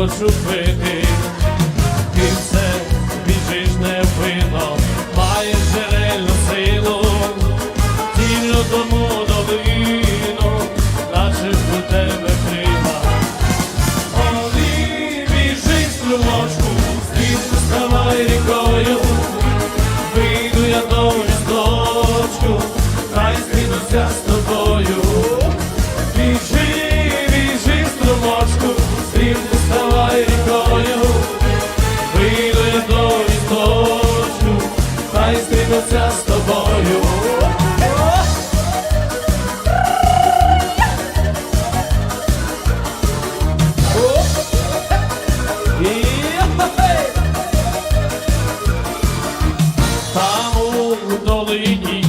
хочу пити, ти все біжиш не невинно, маєш джерельну силу, тільно тому. прийде до істочку, хай стрінеться з тобою. Там у долині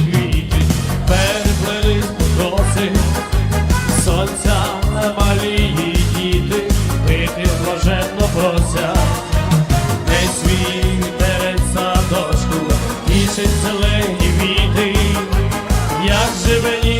sirve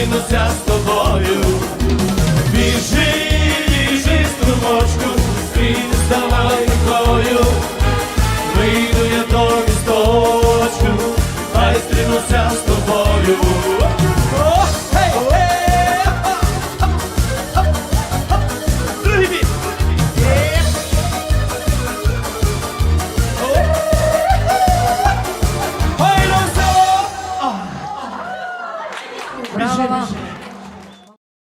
Зустрінуся з тобою, біжи, біжи, струмочку, світ ставай рукою, вийду я до місточку, хай стрінуся з тобою. Benjamin.